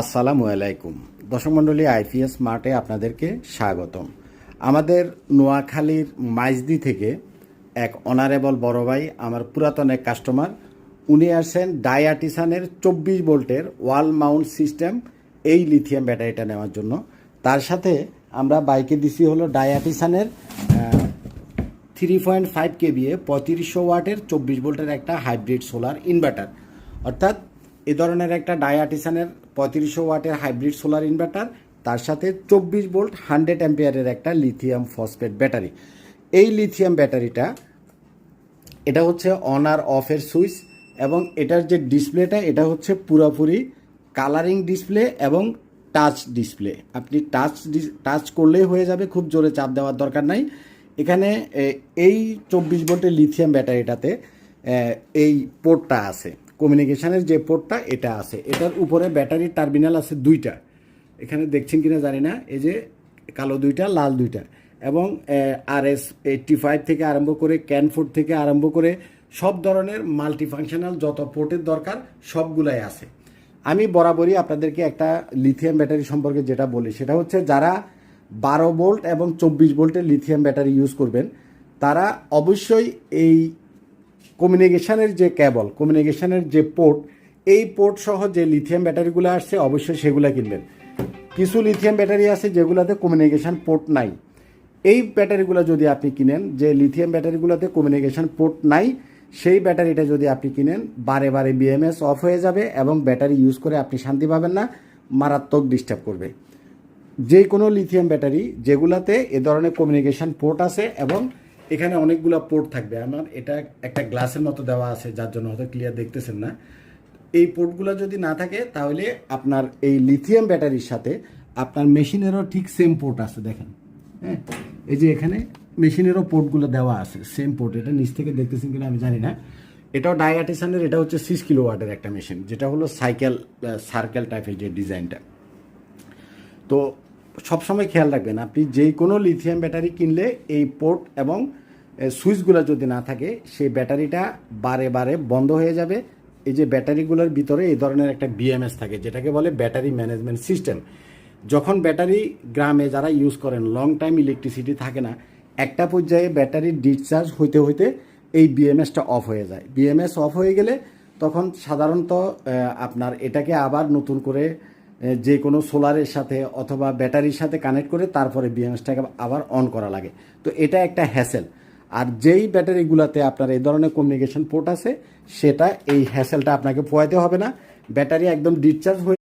আসসালামু আলাইকুম। দর্শক আইপিএস মার্টে আপনাদেরকে স্বাগতম। আমাদের নোয়াখালীর মাইজদি থেকে এক অনারেবল বড় ভাই, আমার পুরাতন এক কাস্টমার উনি আসেন ডায়াটিসানের চব্বিশ ভোল্টের ওয়াল মাউন্ট সিস্টেম এই লিথিয়াম ব্যাটারিটা নেওয়ার জন্য। তার সাথে আমরা বাইকে দিছি হলো ডায়াটিসানের থ্রি পয়েন্ট ফাইভ কেবিএ পঁয়ত্রিশশো ওয়াটের চব্বিশ ভোল্টের একটা হাইব্রিড সোলার ইনভার্টার অর্থাৎ এ ধরনের একটা ডায়াটিসানের পঁয়ত্রিশশো ওয়াটের হাইব্রিড সোলার ইনভার্টার, তার সাথে চব্বিশ ভোল্ট হান্ড্রেড অ্যাম্পিয়ারের একটা লিথিয়াম ফসফেট ব্যাটারি। এই লিথিয়াম ব্যাটারিটা, এটা হচ্ছে অন আর অফের সুইচ এবং এটার যে ডিসপ্লেটা, এটা হচ্ছে পুরোপুরি কালারিং ডিসপ্লে এবং টাচ ডিসপ্লে। আপনি টাচ টাচ করলেই হয়ে যাবে, খুব জোরে চাপ দেওয়ার দরকার নাই। এখানে এই চব্বিশ ভোল্টের লিথিয়াম ব্যাটারিটাতে এই পোর্টটা আছে। কমিউনিকেশনের যে পোর্টটা এটা আছে। এটার উপরে ব্যাটারির টার্মিনাল আছে দুইটা। এখানে দেখছেন কিনা জানি না, এই যে কালো দুইটা, লাল দুইটা। এবং আর এস এইটটি ফাইভ থেকে আরম্ভ করে ক্যানফোর্ড থেকে আরম্ভ করে সব ধরনের মাল্টিফাংশনাল যত পোর্টের দরকার, সবগুলাই আছে। আমি বরাবরই আপনাদেরকে একটা লিথিয়াম ব্যাটারি সম্পর্কে যেটা বলি, সেটা হচ্ছে যারা বারো ভোল্ট এবং চব্বিশ ভোল্টের লিথিয়াম ব্যাটারি ইউজ করবেন, তারা অবশ্যই এই কমিউনিকেশনের যে কেবল, কমিউনিকেশানের যে পোর্ট, এই পোর্ট সহ যে লিথিয়াম ব্যাটারিগুলো আসছে, অবশ্যই সেগুলো কিনবেন। কিছু লিথিয়াম ব্যাটারি আছে যেগুলোতে কমিউনিকেশন পোর্ট নাই। এই ব্যাটারিগুলো যদি আপনি কিনেন, যে লিথিয়াম ব্যাটারিগুলোতে কমিউনিকেশন পোর্ট নাই, সেই ব্যাটারিটা যদি আপনি কিনেন, বারে বারে বিএমএস অফ হয়ে যাবে এবং ব্যাটারি ইউজ করে আপনি শান্তি পাবেন না, মারাত্মক ডিস্টার্ব করবে। যে কোনো লিথিয়াম ব্যাটারি যেগুলাতে এ ধরনের কমিউনিকেশন পোর্ট আছে এবং এখানে অনেকগুলো পোর্ট থাকবে। আমার এটা একটা গ্লাসের মতো দেওয়া আছে, যার জন্য হয়তো ক্লিয়ার দেখতেছেন না। এই পোর্টগুলো যদি না থাকে, তাহলে আপনার এই লিথিয়াম ব্যাটারির সাথে আপনার মেশিনেরও ঠিক সেম পোর্ট আছে, দেখেন। হ্যাঁ? এই যে এখানে মেশিনেরও পোর্টগুলো দেওয়া আছে সেম পোর্ট এটা নিচ থেকে দেখতেছেন কিনা আমি জানি না। এটাও ডায়াটিসানের এটা হচ্ছে সিক্স কিলো ওয়াটের একটা মেশিন যেটা হলো সাইকেল সার্কেল টাইপের যে ডিজাইনটা তো সবসময় খেয়াল রাখবেন, আপনি যে কোনো লিথিয়াম ব্যাটারি কিনলে এই পোর্ট এবং সুইচগুলো যদি না থাকে, সেই ব্যাটারিটা বারে বারে বন্ধ হয়ে যাবে। এই যে ব্যাটারিগুলোর ভিতরে এই ধরনের একটা বিএমএস থাকে, যেটাকে বলে ব্যাটারি ম্যানেজমেন্ট সিস্টেম যখন ব্যাটারি গ্রামে যারা ইউজ করেন লং টাইম ইলেকট্রিসিটি থাকে না, একটা পর্যায়ে ব্যাটারির ডিসচার্জ হইতে হইতে এই বিএমএসটা অফ হয়ে যায়। বিএমএস অফ হয়ে গেলে তখন সাধারণত আপনার এটাকে আবার নতুন করে যে কোনো সোলারের সাথে অথবা ব্যাটারির সাথে কানেক্ট করে তারপরে বিএমএসটাকে আবার অন করা লাগে। তো এটা একটা হ্যাসেল আর যেই ব্যাটারিগুলোতে আপনার এই ধরনের কমিউনিকেশন পোর্ট আছে, সেটা এই হ্যাসেলটা আপনাকে পোয়াতে হবে না। ব্যাটারি একদম ডিসচার্জ হয়ে